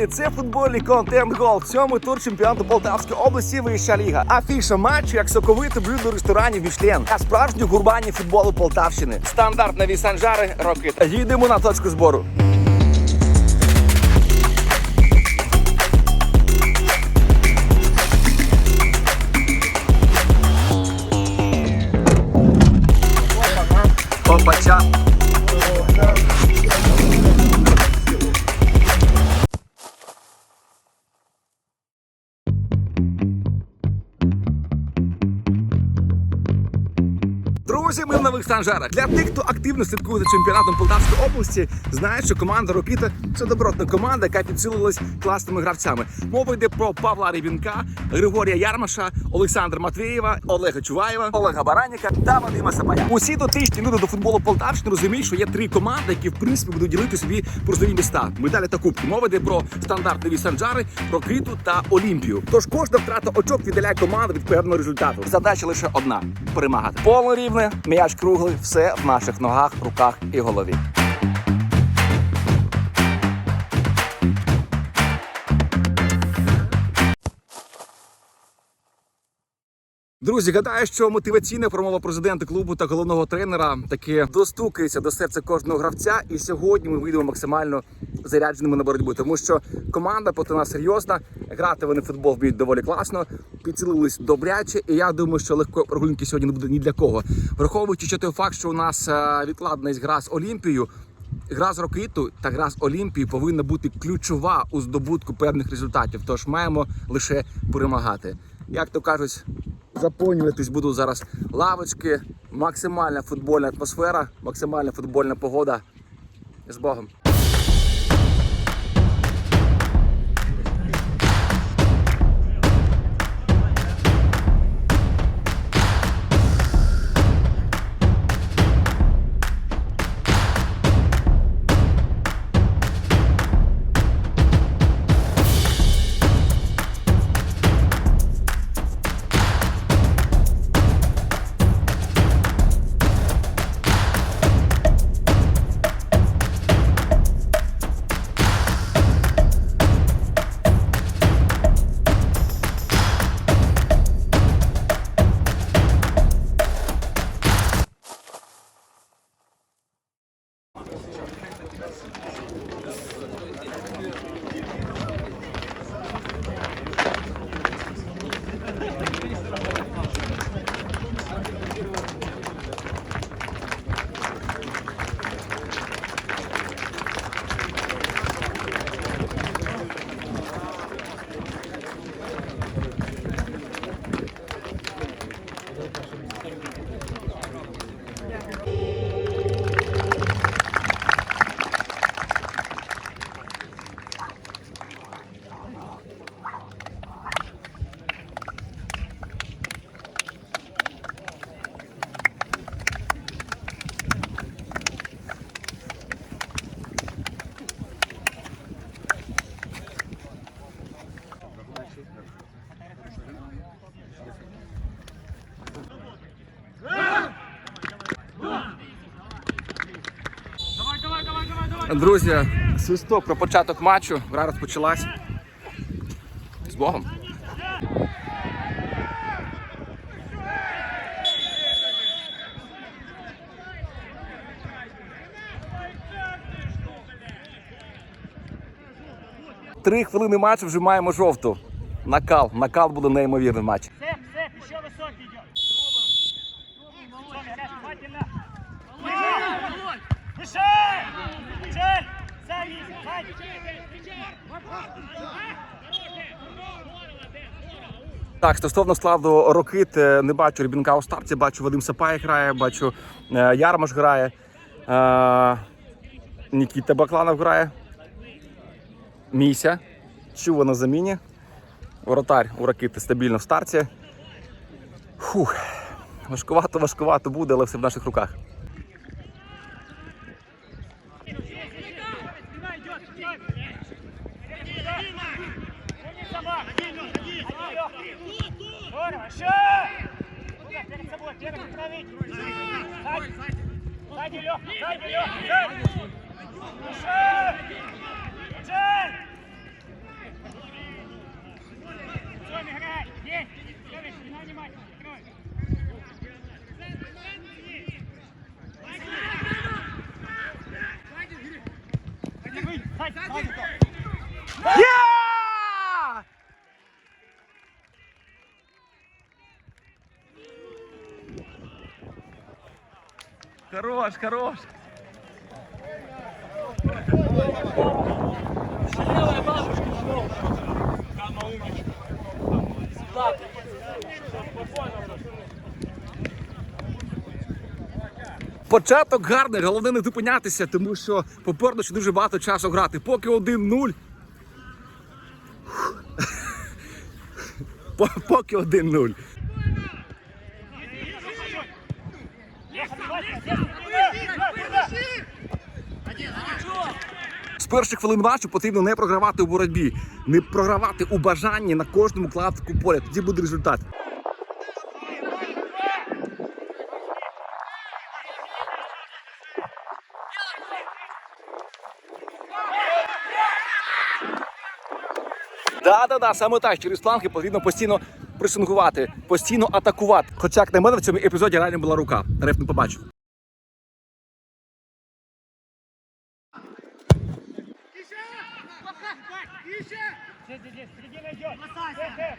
сеньорити, це футбольний контент гол. Сьомий тур чемпіонату Полтавської області вища ліга. Афіша матчу як соковите блюдо ресторанів Мішлен. А справжні гурбані футболу Полтавщини. Стандартна вісанжари Рокита. Їдемо на точку збору. Опача. Нових станжарах. Для тих, хто активно слідкує за чемпіонатом Полтавської області, знає, що команда Рокіта це добротна команда, яка підсилилась класними гравцями. Мова йде про Павла Рибінка, Григорія Ярмаша, Олександра Матвієва, Олега Чуваєва, Олега Бараніка та Вадима Сапая. Усі дотичні люди до футболу Полтавщини розуміють, що є три команди, які в принципі будуть ділити собі призові міста. Медалі та кубки. Мова йде про стандартові санджари, Рокиту та Олімпію. Тож кожна втрата очок віддаляє команду від певного результату. Задача лише одна перемагати. Поле рівне, м'яч круглий, все в наших ногах, руках і голові. Друзі, гадаю, що мотиваційна промова президента клубу та головного тренера таки достукається до серця кожного гравця. І сьогодні ми вийдемо максимально зарядженими на боротьбу, тому що команда проти нас серйозна. Грати вони в футбол вміють доволі класно, підцілились добряче. І я думаю, що легко прогулянки сьогодні не буде ні для кого. Враховуючи ще той факт, що у нас е, відкладена гра з Олімпією. Гра з Рокиту та гра з Олімпії повинна бути ключова у здобутку певних результатів. Тож маємо лише перемагати. Як то кажуть, заповнюватись будуть зараз лавочки, максимальна футбольна атмосфера, максимальна футбольна погода. З Богом. Друзі, свисток про початок матчу. Гра розпочалась. З Богом. Три хвилини матчу вже маємо жовту. Накал. Накал буде неймовірний матч. Сэп, Сэп, еще высокий идет. Пробуем. Внимательно. Выше! Цель! Сзади, сзади. Так, стосовно складу Рокит, е, не бачу Рібінка у старті, бачу Вадим Сапай грає, бачу е, Ярмаш грає, е, Нікіта Бакланов грає. Міся. Чува на заміні. Воротар у Ракити стабільно в старті. Фух. Важкувато, важкувато буде, але все в наших руках. Здорово, еще! Перед собой, первый остановить! Сзади! Сзади, Лёха! Сзади, Лёха! Сзади! Еще! Джен! Всем играй! Есть! Лёвич, внимание, внимательно! Открой! Yeah! Хорош, хорош. Початок гарний, головне не зупинятися, тому що попереду ще дуже багато часу грати. Поки 1-0. Поки 1-0. З перших хвилин матчу потрібно не програвати у боротьбі, не програвати у бажанні на кожному клаптику поля. Тоді буде результат. Да, да, да, саме так. Через фланги потрібно постійно пресингувати, постійно атакувати. Хоча, як на мене, в цьому епізоді реально була рука. Реф не побачив. Бросайся.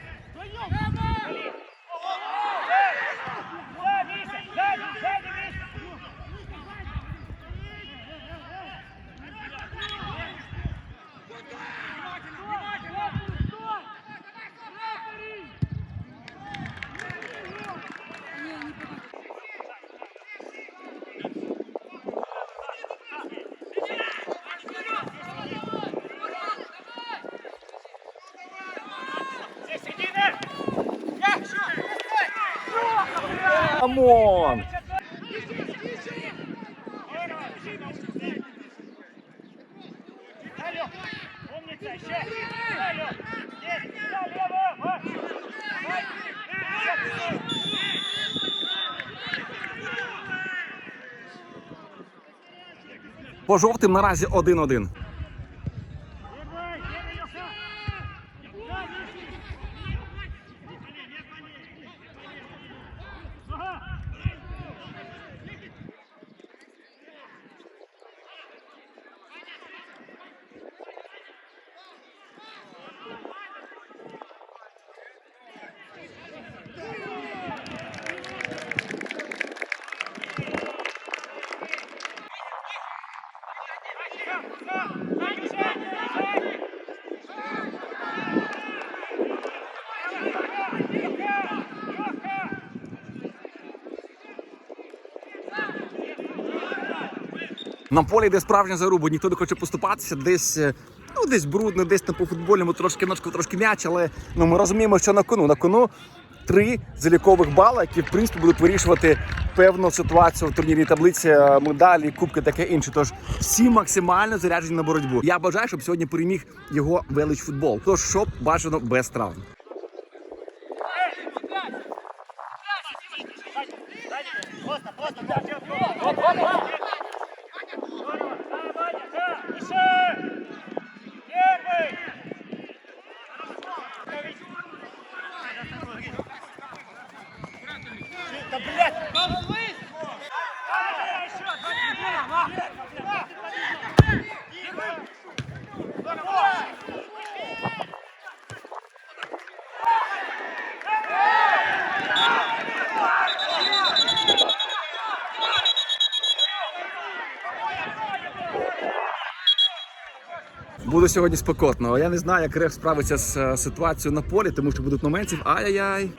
Давай. По жовтим наразі 1-1. На полі йде справжня заруба, ніхто не хоче поступатися, десь. е, Ну, десь брудно, десь не по футбольному, трошки ножку, трошки м'яч, але ну, ми розуміємо, що на кону. На кону три залікових бали, які в принципі будуть вирішувати певну ситуацію в турнірній таблиці, е, медалі, кубки, таке інше. Тож всі максимально заряджені на боротьбу. Я бажаю, щоб сьогодні переміг його велич футбол. Тож щоб бажано без травм. Просто, просто, Буде сьогодні спекотно. Я не знаю, як рев справиться з е, ситуацією на полі, тому що будуть моментів. Ай-яй-яй.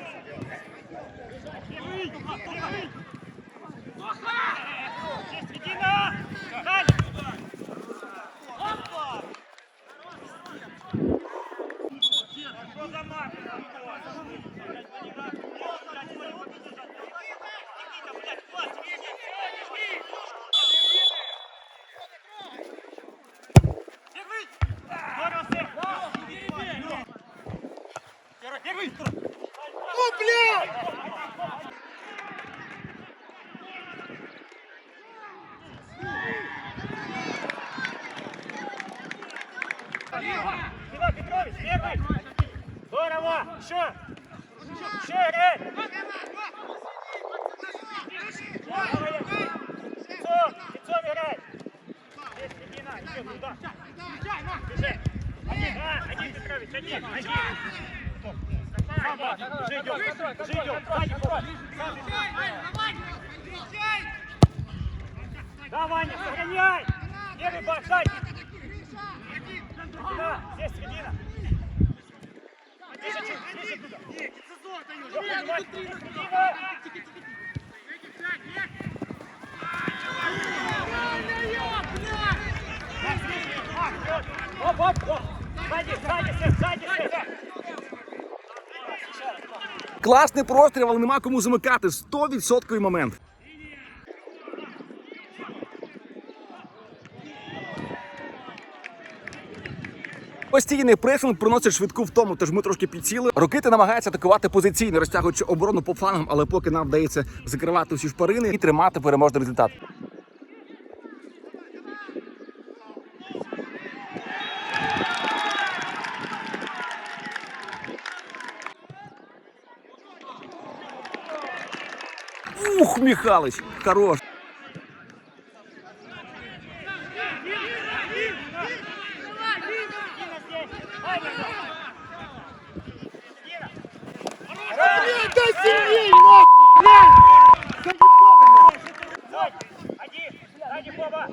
Здесь середина. Тише, тише, тише туда. Лёха, внимательно, середина. Макс, ближе, Макс, вперед. Оп, оп, оп. Сзади, сзади, Сэм, сзади, Сэм. Сейчас, Макс. Класний простріл, але нема кому замикати. 100% момент. Постійний пресинг приносить швидку втому, тож ми трошки підсіли. Рокити намагається атакувати позиційно, розтягуючи оборону по флангам, але поки нам вдається закривати усі шпарини і тримати переможний результат. Ух, Михалыч, хорош. Один, сзади Боба.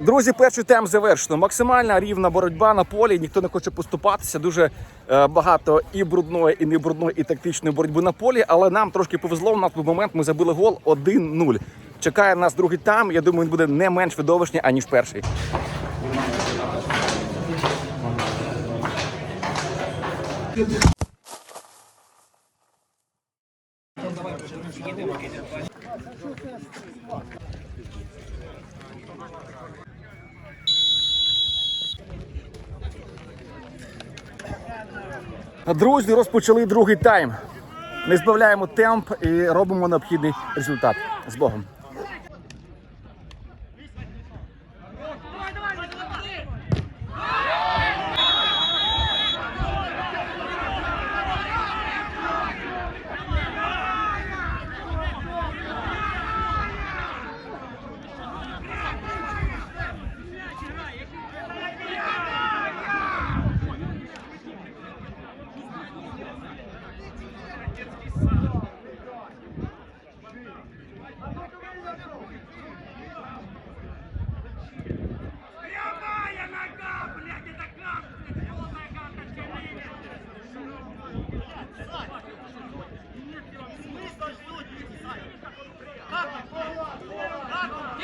Друзі, перший тайм завершено. Максимальна рівна боротьба на полі. Ніхто не хоче поступатися. Дуже е, багато і брудної, і не брудної, і тактичної боротьби на полі. Але нам трошки повезло. У нас був момент ми забили гол 1-0. Чекає нас другий тайм. Я думаю, він буде не менш видовищний, аніж перший. Друзі, розпочали другий тайм. Не збавляємо темп і робимо необхідний результат. З Богом.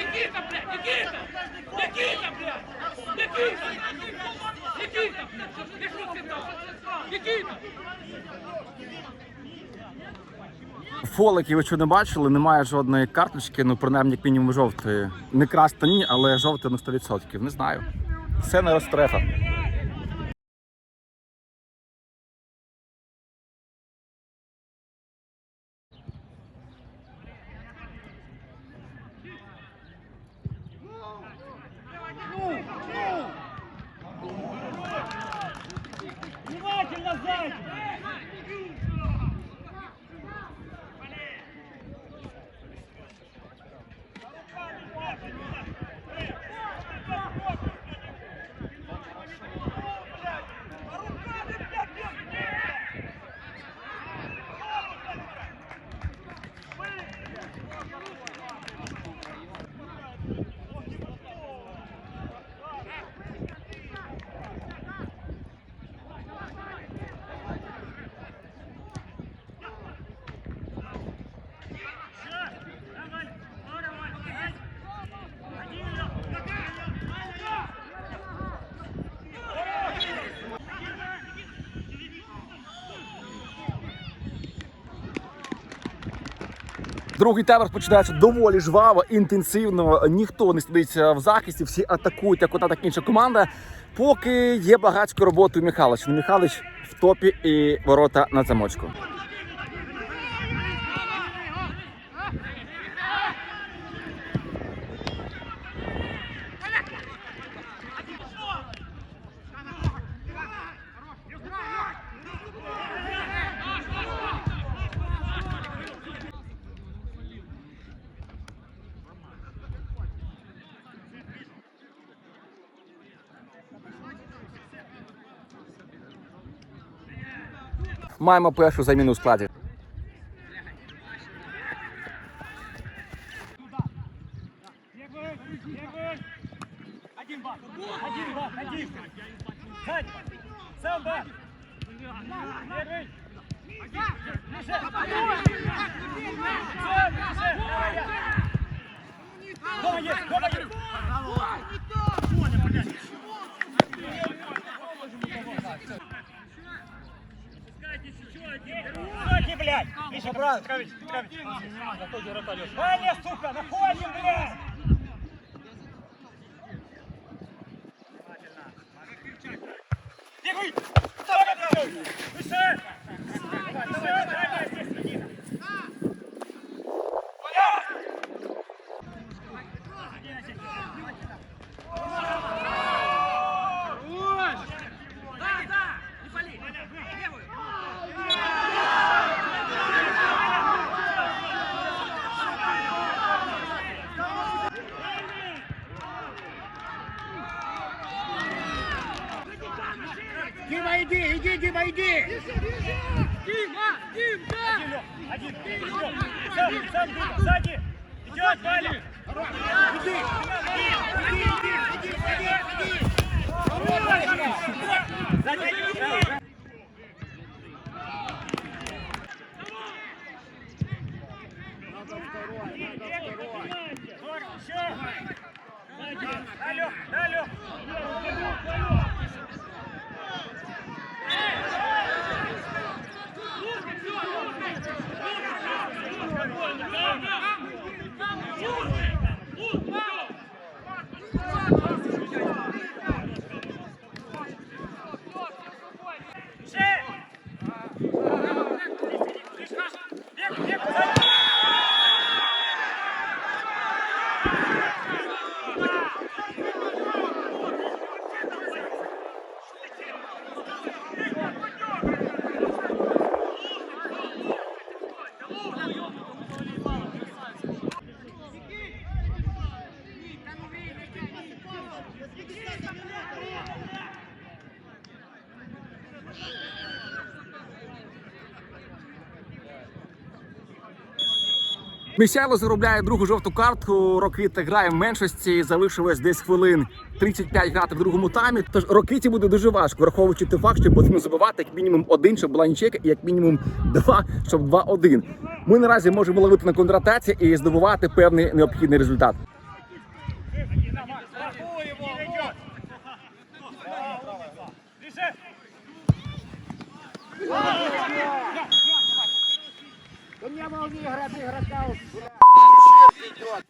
Никита, блядь, Никита! Никита, блядь! Никита! Никита! Никита! Никита! Фолики, ви що не бачили, немає жодної карточки, ну принаймні як мінімум жовтої. Не красти ні, але жовтий на 100%. Не знаю. Це не розтрефа. Внимательно сзади! Другий тайм розпочинається доволі жваво, інтенсивно. Ніхто не сидить в захисті, всі атакують, як одна, так інша команда. Поки є багатською роботи Михайлович. Михайлович в топі і ворота на замочку. Маємо першу заміну у складі. Бегай, бегай. Один бак. Один бак, один. Сзади. Сам бак. Бегай. Ближе. Сам, ближе. Давай я. Дома есть, дома есть. Сзади, блядь! Миша, брат, Петрович, Петрович. Ваня, сука, находим, блядь! Місяйло заробляє другу жовту картку. Рокита грає в меншості. Залишилось десь хвилин 35 грати в другому таймі. Тож Рокиті буде дуже важко, враховуючи той факт, що потрібно забивати як мінімум один, щоб була і як мінімум два, щоб 2-1. Ми наразі можемо ловити на контратаці і здобувати певний необхідний результат. Страхуй играть игрока, бля! идет,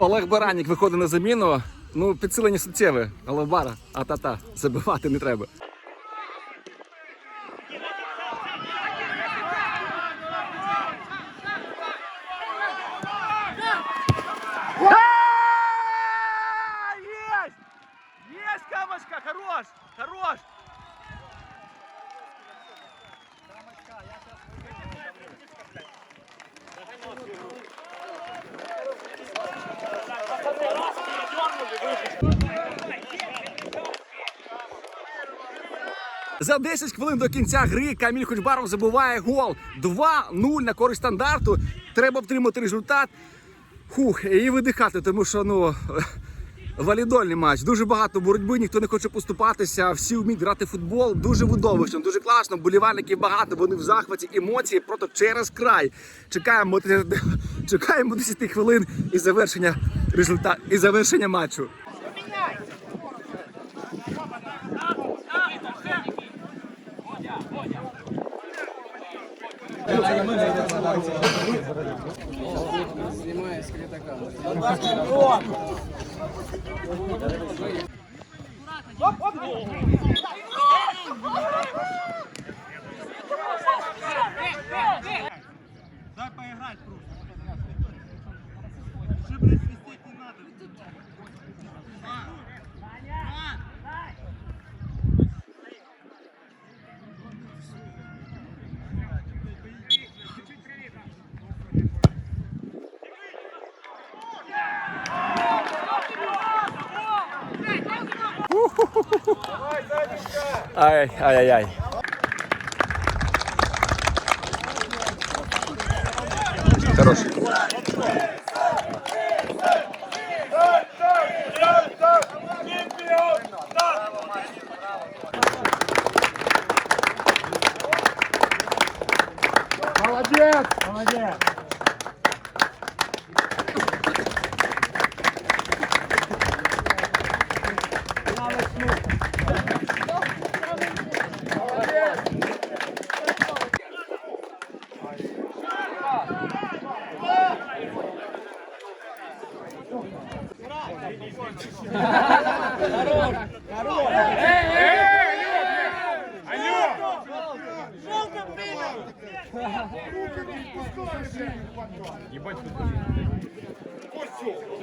Олег Баранік виходить на заміну. Ну, підсилення суттєве, але бара, а та-та, забивати не треба. Есть! Есть, камочка, хорош! Хорош! За 10 хвилин до кінця гри Каміль Хочбаров забиває гол. 2-0 на користь стандарту. Треба отримати результат. Хух, і видихати, тому що ну валідольний матч. Дуже багато боротьби, ніхто не хоче поступатися. Всі вміють грати в футбол. Дуже видовищно, дуже класно. Болівальників багато, вони в захваті, емоції просто через край. Чекаємо, чекаємо 10 хвилин і завершення результат і завершення матчу. Дай Ай, ай, ай, ай. Хорош. Молодец! Молодец.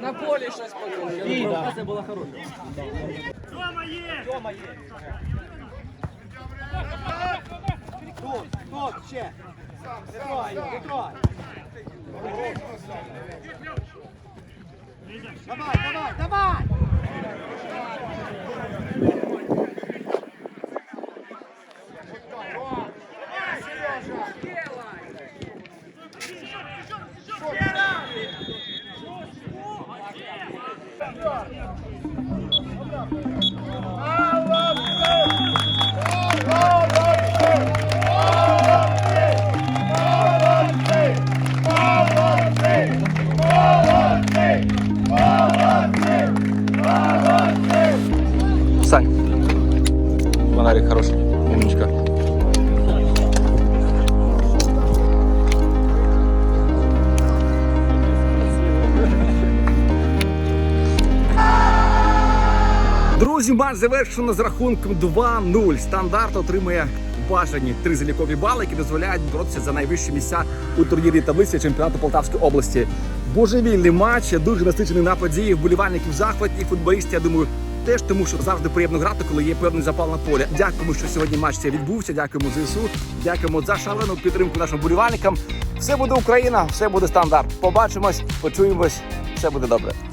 На полі щось подумали. Це була хороша. Дома есть. Дома есть. Давай, давай, давай! Сань. Фонарик хороший. Умничка. Друзі, матч завершено з рахунком 2-0. Стандарт отримує бажані три залікові бали, які дозволяють боротися за найвищі місця у турнірі таблиці чемпіонату Полтавської області. Божевільний матч, дуже насичений на події, вболівальників захват і футболістів. Я думаю, теж тому, що завжди приємно грати, коли є певний запал на полі. Дякуємо, що сьогодні матч цей відбувся. Дякуємо ЗСУ. Дякуємо за шалену підтримку нашим болівальникам. Все буде Україна, все буде стандарт. Побачимось, почуємось, все буде добре.